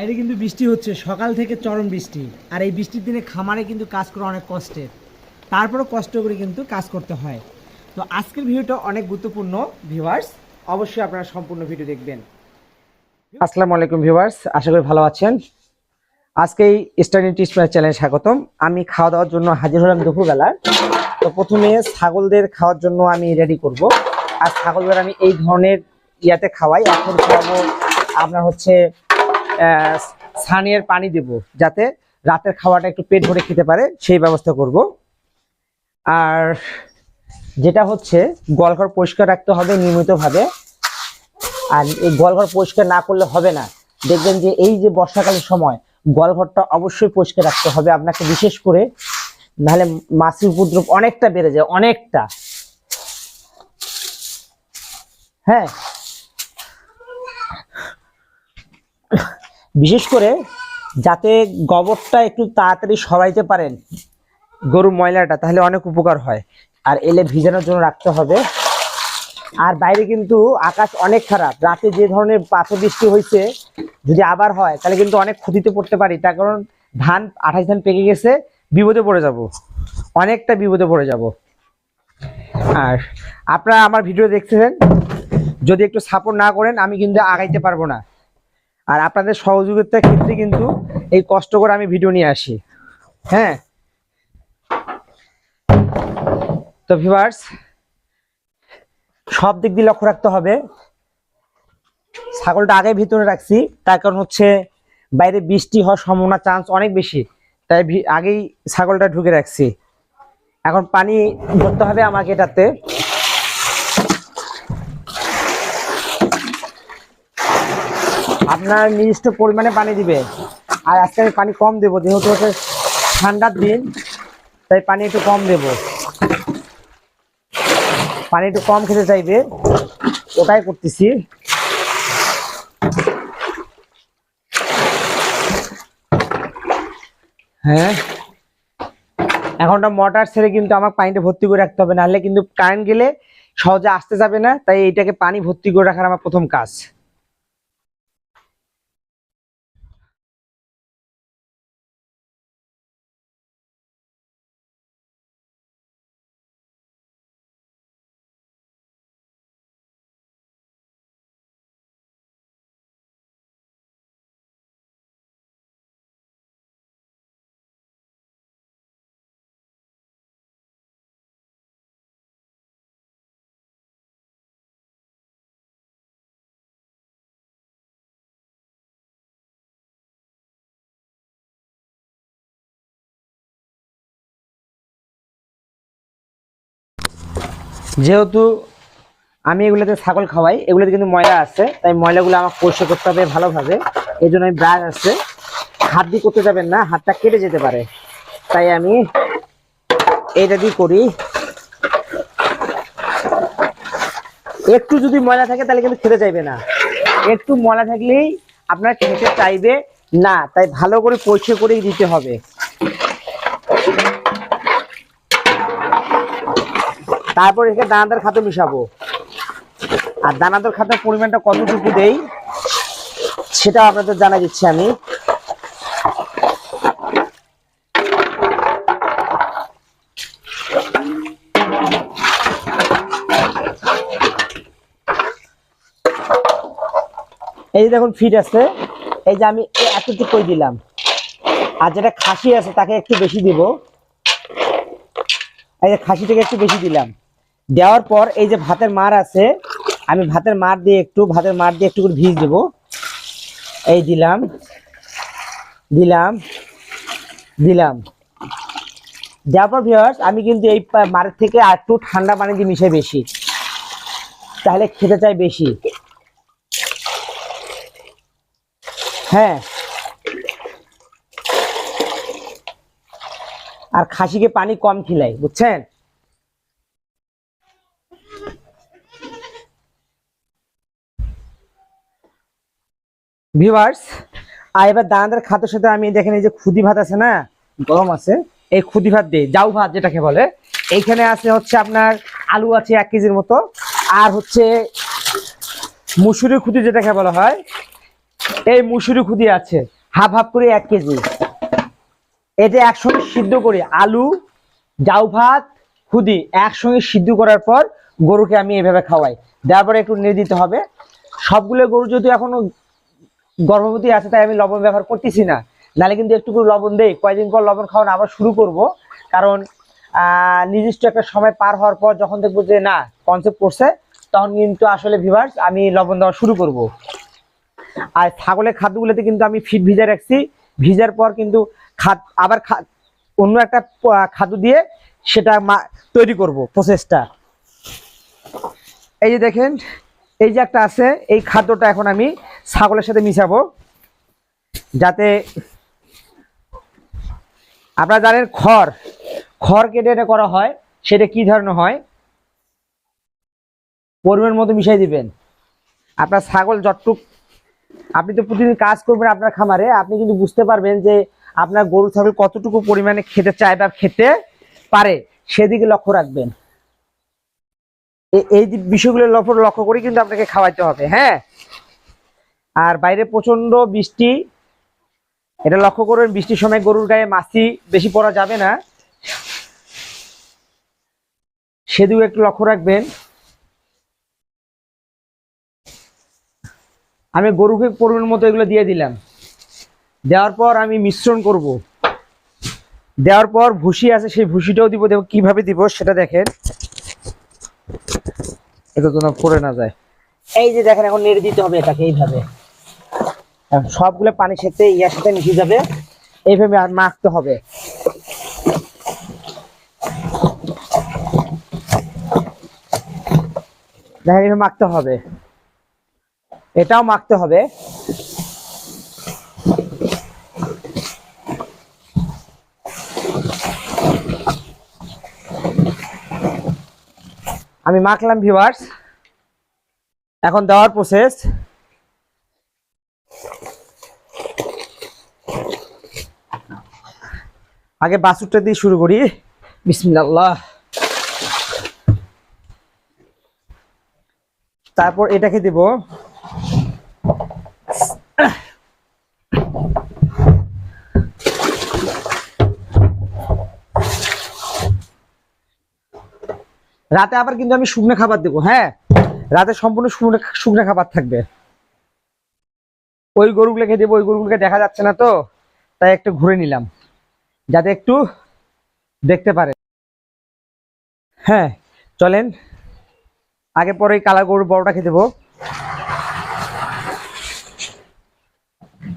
বাইরে কিন্তু বৃষ্টি হচ্ছে, সকাল থেকে চরম বৃষ্টি। আর এই বৃষ্টির দিনে খামারে কিন্তু কাজ করা অনেক কষ্টের। তারপরেও কষ্ট করে কিন্তু কাজ করতে হয়। তো আজকের ভিডিওটা অনেক গুরুত্বপূর্ণ ভিউয়ার্স অবশ্যই আপনারা সম্পূর্ণ ভিডিও দেখবেন। আসসালামু আলাইকুম ভিউয়ার্স আশা করি ভালো আছেন। আজকে এই স্টাডি টিস্পার চ্যানেলে স্বাগতম। আমি খাওয়া দাওয়ার জন্য হাজির হলাম দুপুরবেলা। তো প্রথমে ছাগলদের খাওয়ার জন্য আমি রেডি করব। আর ছাগলদের আমি এই ধরনের ইয়াতে খাওয়াই। এখন খাওয়াবো আপনার হচ্ছে আহ, ছানিয়ের পানি দেব যাতে রাতের খাওয়াটা একটু পেট ভরে খেতে পারে সেই ব্যবস্থা করব। আর যেটা হচ্ছে গোয়ালঘর পরিষ্কার রাখতে হবে নিয়মিতভাবে। আর এই গোয়ালঘর পরিষ্কার না করলে হবে না। দেখবেন যে এই যে বর্ষাকালের সময় গোয়ালঘরটা অবশ্যই পরিষ্কার রাখতে হবে আপনাকে বিশেষ করে। নাহলে মাছির উপদ্রব অনেকটা বেড়ে যায় অনেকটা। হ্যাঁ বিশেষ করে যাতে গোবরটা একটু তাড়াতাড়ি সরাইতে পারেন গরু ময়লাটা, তাহলে অনেক উপকার হয়। আর এলে ভিজানোর জন্য রাখতে হবে। আর বাইরে কিন্তু আকাশ অনেক খারাপ। রাতে যে ধরনের পাথর বৃষ্টি হয়েছে, যদি আবার হয়, তাহলে কিন্তু অনেক ক্ষতিতে পড়তে পারি। তার কারণ ধান, আঠাশ ধান পেকে গেছে, বিপদে পড়ে যাব। অনেকটা বিপদে পড়ে যাব। আর আপনারা আমার ভিডিও দেখতেছেন যদি একটু সাপোর্ট না করেন, আমি কিন্তু আগাইতে পারব না। আর আপনাদের সহযোগিতার ক্ষেত্রে কিন্তু এই কষ্ট করে আমি ভিডিও নিয়ে আসি। হ্যাঁ? তো ভিভার্স সব দিক দিয়ে লক্ষ্য রাখতে হবে। ছাগলটা আগে ভিতরে রাখছি, তার কারণ হচ্ছে বাইরে বৃষ্টি হওয়ার সম্ভাবনা চান্স অনেক বেশি। তাই আগেই ছাগলটা ঢুকে রাখছি। এখন পানি ভরতে হবে আমাকে এটাতে। আপনার নির্দিষ্ট পরিমাণে পানি দিবে। আর আজকে আমি পানি কম দেবো, যেহেতু হচ্ছে ঠান্ডার দিন, তাই পানি একটু কম দেব। পানি একটু কম খেতে চাইবে, ওটাই করতেছি। হ্যাঁ। এখনটা মোটর ছেড়ে কিন্তু আমার পানিটা ভর্তি করে রাখতে হবে, নাহলে কিন্তু কারেন্ট গেলে সহজে আসতে যাবে না, তাই এইটাকে পানি ভর্তি করে রাখার আমার প্রথম কাজ। যেহেতু আমি এগুলোতে ছাগল খাওয়াই, এগুলোতে কিন্তু ময়লা আছে, তাই ময়লাগুলো আমাকে পরিষ্কার করতে হবে ভালোভাবে। এই জন্য আমি ব্রাশ আছে। হাত দিয়ে করতে যাবেন না, হাতটা কেটে যেতে পারে। তাই আমি এইটা দিয়ে করি। একটু যদি ময়লা থাকে তাহলে কিন্তু খেতে চাইবে না। একটু ময়লা থাকলেই আপনার খেতে চাইবে না, তাই ভালো করে পরিষ্কার করেই দিতে হবে। তারপর এখানে দানাদার খাদ্য মিশাবো। আর দানাদার খাদ্যের পরিমাণটা কতটুকু দেই সেটা আপনাদের জানা দিচ্ছি আমি। এই যে দেখুন ফিট আছে। এই যে আমি এতটুকু করে দিলাম। আর যেটা খাসি আছে, তাকে একটু বেশি দিব। এই যে খাসি থেকে একটু বেশি দিলাম। দেওয়ার পর এই যে ভাতের মার আছে, আমি ভাতের মার দিয়ে একটু, ভাতের মার দিয়ে একটু করে ভিজ দেব। এই দিলাম দিলাম দিলাম। দেওয়ার পর ভিউয়ার্স আমি কিন্তু এই মারের থেকে আর একটু ঠান্ডা পানি দিয়ে মিশাই বেশি। তাহলে খেতে চাই বেশি। হ্যাঁ। আর খাসিকে পানি কম খিলাই, বুঝছেন? ভিউয়ার্স আর এবার দানাদার খাতের সাথে আমি দেখেন এই যে খুদি ভাত আছে না, গরম আছে, এই খুদি ভাত দিই জাউ ভাত যেটাকে বলে, এইখানে আছে হচ্ছে আপনার আলু আছে এক কেজির মতো, আর হচ্ছে মুসুরি খুদি যেটাকে বলা হয়, এই মুসুরি খুদি আছে, হাফ হাফ করে এক কেজি। এটা একসঙ্গে সিদ্ধ করে আলু, জাউ ভাত, খুদি একসঙ্গে সিদ্ধ করার পর গরুকে আমি এভাবে খাওয়াই। দেওয়ার পরে একটু নেড়ে দিতে হবে। সবগুলো গরু যদি এখনও গর্ভবতী আছে তাই আমি লবণ ব্যবহার করতেছি না। নাহলে কিন্তু একটু লবণ দেই, কয়েকদিন পর লবণ খাওয়ানো আবার শুরু করব। কারণ নির্দিষ্ট একটা সময় পার হওয়ার পর যখন দেখব যে না কনসেপ্ট করছে, তখন কিন্তু আসলে ভিভার্স আমি লবণ দেওয়া শুরু করব। আর ছাগলের খাদ্যগুলোতে কিন্তু আমি ফিট ভিজা রাখছি। ভিজার পর কিন্তু খাদ, আবার অন্য একটা খাদ্য দিয়ে সেটা তৈরি করব প্রসেসটা এই যে দেখেন, এই যে একটা আছে, এই খাদ্যটা এখন আমি ছাগলের সাথে মিশাবো। যাতে আপনারা জানেন খড় খড় কেটে এটা করা হয়, সেটা কি ধরনের হয়? পরিমাণ মতো মিশাই দিবেন। আপনার ছাগল যতটুক আপনি তো প্রতিদিন কাজ করবেন আপনার খামারে, আপনি কিন্তু বুঝতে পারবেন যে আপনার গরু, ছাগল কতটুকু পরিমাণে খেতে চায় বা খেতে পারে, সেদিকে লক্ষ্য রাখবেন। এই যে বিষয়গুলো লক্ষ্য লক্ষ্য করে কিন্তু আপনাকে খাওয়াইতে হবে হ্যাঁ? আর বাইরে প্রচণ্ড বৃষ্টি। এটা লক্ষ্য করবেন বৃষ্টির সময় গরুর গায়ে মাছি বেশি পড়া যাবে না। সেদিকে একটু লক্ষ্য রাখবেন। আমি গরুকে পরিমাণ মতো এগুলো দিয়ে দিলাম। দেওয়ার পর আমি মিশ্রণ করব। দেওয়ার পর ভুসি আছে, সেই ভুসিটাও দিব দেব কীভাবে দিব সেটা দেখেন। এটা তো না পড়ে না যায়। এই যে দেখেন, এখন নেড়ে দিতে হবে এটাকে এইভাবে। সবগুলো পানির সাথে ইয়ার সাথে মিশে যাবে। এইভাবে আর মাখতে হবে। মাখতে হবে। এটাও মাখতে হবে। আমি মাখলাম ভিউয়ার্স এখন দেওয়ার প্রসেস আগে বাসুরটা দিয়ে শুরু করি। বিসমিল্লাহ। তারপর এটাকে দেব। রাতে আবার কিন্তু আমি শুকনো খাবার দেবো হ্যাঁ? রাতে সম্পূর্ণ শুকনো শুকনো খাবার থাকবে। ওই গরুগুলোকে দেবো ওই গরুগুলোকে দেখা যাচ্ছে না তো তাই একটু ঘুরে নিলাম। যাতে একটু দেখতে পারে। হ্যাঁ চলেন। আগে পরে কালা গরুর বড়টাকে দেবো।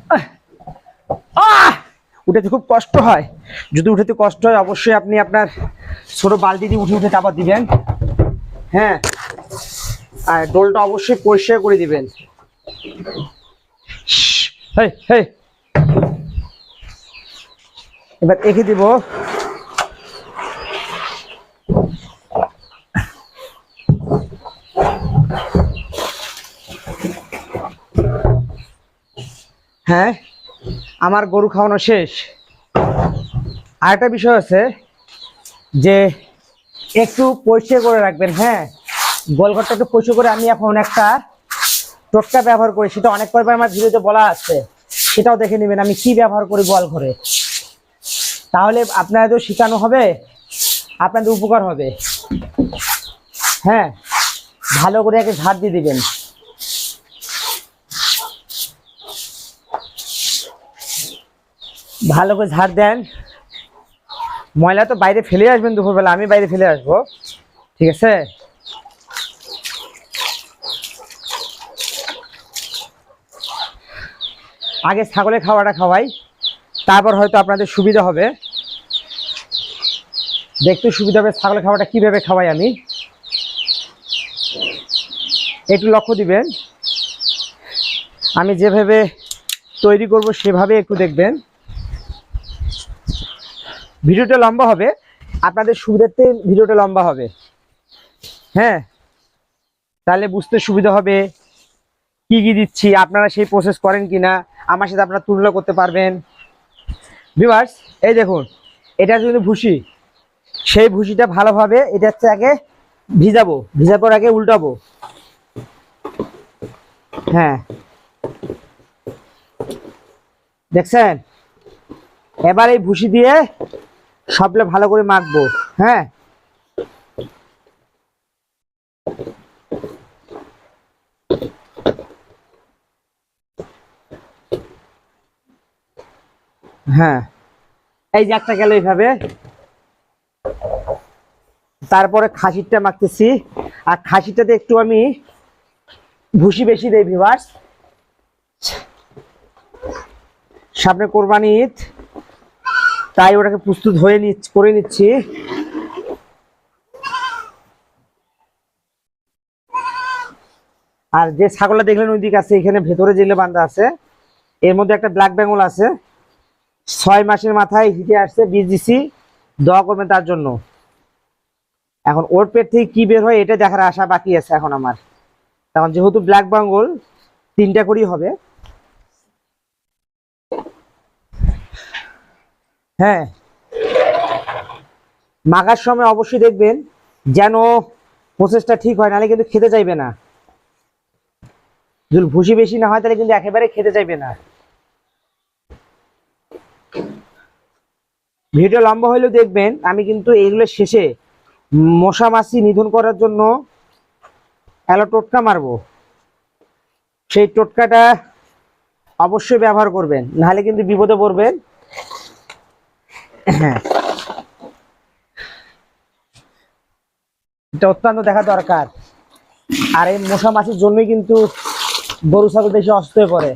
আহ! আহ! উঠাতে খুব কষ্ট হয়। যদি উঠাতে কষ্ট হয়, অবশ্যই আপনি আপনার ছোট বালতি দিয়ে উঠে উঠে চাপা দিবেন। হ্যাঁ আর ডোলটা অবশ্যই পরিষ্কার করে দিবেন। হেই হেই। এবার এঁকে দিব। হ্যাঁ আমার গরু খাওয়ানো শেষ। আরেকটা বিষয় আছে যে একটু পরিষ্কার করে রাখবেন হ্যাঁ। গোলঘরটা একটু পরিষ্কার করে আমি এখন একটা টোটকা ব্যবহার করি, সেটা অনেক কয়েকবার আমার ভিডিওতে বলা আছে। সেটাও দেখে নেবেন আমি কি ব্যবহার করি গোয়াল ঘরে তাহলে আপনার তো শেখানো হবে, আপনাদের উপকার হবে। হ্যাঁ ভালো করে একে ঝাড় দিয়ে দেবেন। ভালো করে ঝাড় দেন। ময়লা তো বাইরে ফেলে আসবেন দুপুরবেলা, আমি বাইরে ফেলে আসব। ঠিক আছে? আগে ছাগলের খাওয়াটা খাওয়াই। তারপর হয়তো আপনাদের সুবিধা হবে। দেখতে সুবিধা হবে ছাগলের খাওয়াটা কীভাবে খাওয়াই আমি। একটু লক্ষ্য দিবেন। আমি যেভাবে তৈরি করব সেভাবে একটু দেখবেন। ভিডিওটা লম্বা হবে। আপনাদের সুবিধার্থে ভিডিওটা লম্বা হবে। হ্যাঁ। তাহলে বুঝতে সুবিধা হবে কি কি দিচ্ছি, আপনারা সেই প্রসেস করেন কিনা, আমার সাথে আপনারা তুলনা করতে পারবেন। ভিউয়ার্স এই দেখুন, এটা কিন্তু ভুসি। সেই ভুসিটা ভালোভাবে এটা হচ্ছে আগে ভিজাবো ভিজার পর আগে উল্টাবো। হ্যাঁ। দেখছেন? এবার এই ভুসি দিয়ে সবলে ভালো করে মাখবো। হ্যাঁ? হ্যাঁ। এই যে একটা গেল এইভাবে। তারপরে খাসিরটা মাখতেছি। আর খাসিটাতে একটু আমি ভুসি বেশি দেই ভিভার্স সামনে কোরবানি ঈদ। তাই ওটাকে প্রস্তুত হয়ে নিচ্ছি করে নিচ্ছি। আর যে ছাগলটা দেখলেন ওই দিকে আছে, এখানে ভেতরে জেলে বান্ধা আছে, এর মধ্যে একটা ব্ল্যাক বেঙ্গল আছে। ছয় মাসের মাথায় হিটে আসছে বীজ দিছি দোয়া করবেন তার জন্য। এখন ওর পেট থেকে কি বের হয় এটা দেখার আশা বাকি আছে এখন আমার। তখন যেহেতু ব্ল্যাক বেঙ্গল তিনটা করেই হবে। হ্যাঁ। মাখার সময় অবশ্যই দেখবেন যেন প্রসেসটা ঠিক হয়, নাহলে কিন্তু খেতে চাইবে না। যদি ভুসি বেশি না হয়, তাহলে কিন্তু একেবারে খেতে চাইবে না। ভিডিও লম্বা হলেও দেখবেন, আমি কিন্তু এইগুলো শেষে মশা মাছি নিধন করার জন্য অ্যালো টোটকা মারবো। সেই টোটকাটা অবশ্যই ব্যবহার করবেন, নাহলে কিন্তু বিপদে পড়বেন। হ্যাঁ। এটা অত্যন্ত দেখা দরকার। আর এই মশা মাছির জন্যই কিন্তু গরু ছাগল বেশি অসুস্থ হয়ে পড়ে।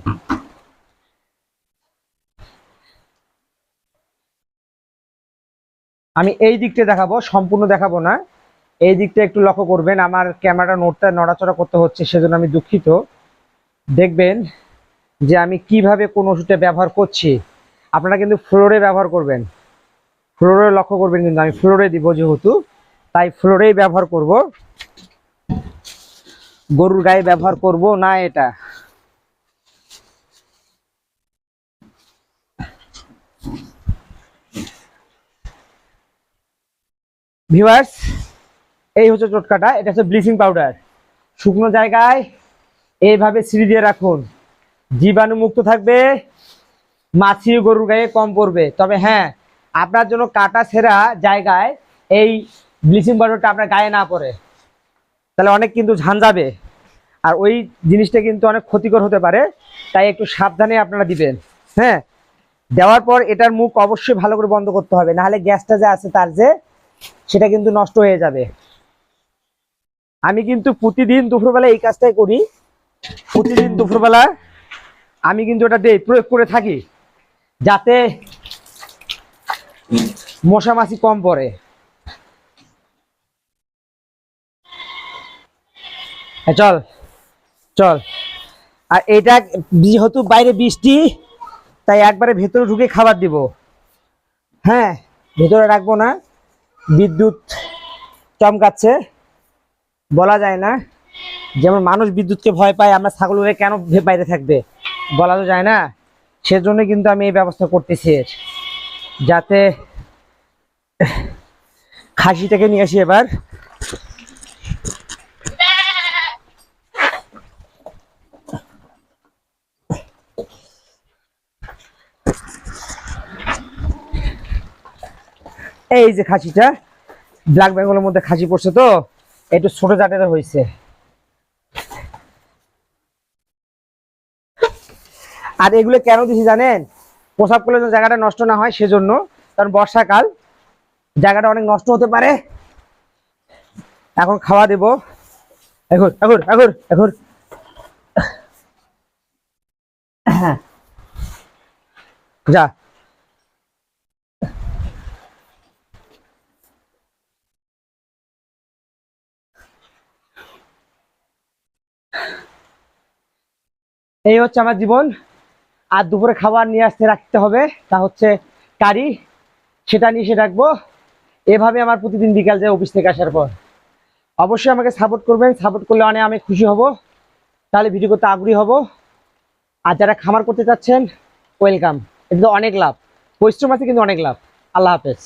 আমি এই দিকটা দেখাবো, সম্পূর্ণ দেখাবো না। এই দিকটা একটু লক্ষ্য করবেন, আমার ক্যামেরাটা নোটটা নড়াচড়া করতে হচ্ছে, সেজন্য আমি দুঃখিত। দেখবেন যে আমি কীভাবে কোন ওষুধটা ব্যবহার করছি। আপনারা কিন্তু ফ্লোরে ব্যবহার করবেন। ফ্লোরে লক্ষ্য করবেন কিন্তু, আমি ফ্লোরে দিব যেহেতু, তাই ফ্লোরেই ব্যবহার করব। গরুর গায়ে ব্যবহার করব না এটা। ভিউয়ার্স এই হচ্ছে টোটকাটা এটা হচ্ছে ব্লিচিং পাউডার শুকনো জায়গায় এইভাবে সিঁড়ি দিয়ে রাখুন। জীবাণু মুক্ত থাকবে মাছি গরুর গায়ে কম পড়বে। তবে হ্যাঁ আপনার জন্য কাটা সেরা জায়গায় এই ব্লিচিং পাউডারটা আপনার গায়ে না পড়ে। তাহলে অনেক কিন্তু ঝান যাবে। আর ওই জিনিসটা কিন্তু অনেক ক্ষতিকর হতে পারে, তাই একটু সাবধানে আপনারা দিবেন। হ্যাঁ দেওয়ার পর এটার মুখ অবশ্যই ভালো করে বন্ধ করতে হবে। নাহলে গ্যাসটা যে আছে তার যে সেটা কিন্তু নষ্ট হয়ে যাবে। আমি কিন্তু প্রতিদিন দুপুরবেলা এই কাজটাই করি। প্রতিদিন দুপুরবেলা আমি কিন্তু এটা দেই, প্রয়োগ করে থাকি, যাতে মশা মাছি কম পড়ে। চল চল। আর এটা যেহেতু বাইরে বৃষ্টি, তাই একবারে ভেতরে ঢুকে খাবার দিব। হ্যাঁ ভেতরে রাখব না। বিদ্যুৎ চমকাচ্ছে। বলা যায় না। যেমন মানুষ বিদ্যুৎকে ভয় পায়, আমরা ছাগল হয়ে কেন বাইরে থাকবে? বলা তো যায় না। সেজন্য কিন্তু আমি এই ব্যবস্থা করতেছি। যাতে খাসিটাকে নিয়ে আসি এবার। এই যে খাসিটা ব্ল্যাক বেঙ্গলের মধ্যে খাসি পড়ছে তো, একটু ছোট জাতের হয়েছে। আর এগুলো কেন দিছি জানেন? প্রসাব করলে জায়গাটা নষ্ট না হয়, সেজন্য। কারণ বর্ষাকাল, জায়গাটা অনেক নষ্ট হতে পারে। এখন খাওয়া দেব। এখন এখন এখন এখন। হ্যাঁ। যা। এই হচ্ছে আমার জীবন। আর দুপুরে খাবার নিয়ে আসতে রাখতে হবে। তা হচ্ছে কারি। সেটা নিয়ে এসে রাখব। এভাবে আমার প্রতিদিন বিকাল যায় অফিস থেকে আসার পর। অবশ্যই আমাকে সাপোর্ট করবেন। সাপোর্ট করলে অনেক আমি খুশি হব। তাহলে ভিডিও করতে আগ্রহী হব। আর যারা খামার করতে চাচ্ছেন ওয়েলকাম এটা অনেক লাভ। পরিশ্রম আছে কিন্তু অনেক লাভ। আল্লাহ হাফেজ।